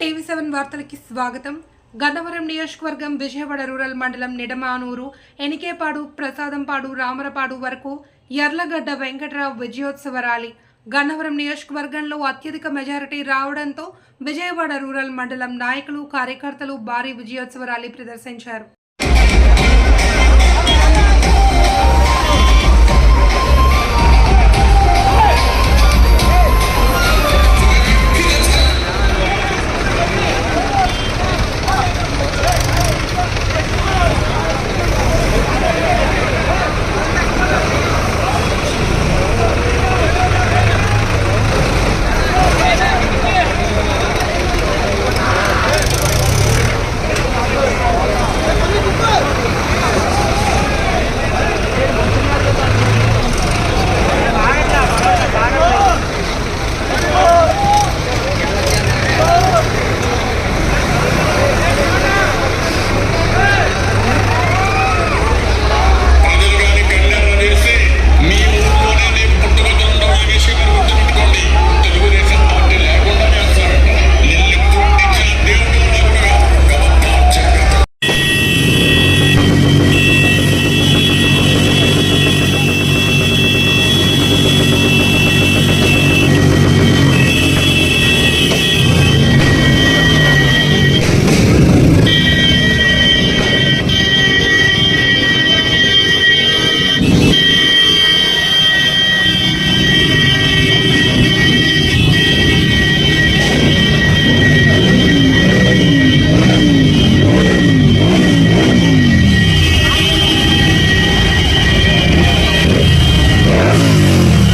TV seven వార్తలకి స్వాగతం. గన్నవరం నియోజకవర్గం Vijayawada rural మండలం నిడమానూరు ఎనికేపాడు ప్రసాదంపాడు రామరపాడు వరకు ఎర్లగడ్డ వెంకటరావు విజయోత్సవ ర్యాలీ. గన్నవరం నియోజకవర్గంలో అత్యధిక మెజారిటీ రావడంతో విజయవాడ రూరల్ మండలం నాయకులు కార్యకర్తలు భారీ విజయోత్సవ ర్యాలీ ప్రదర్శించారు.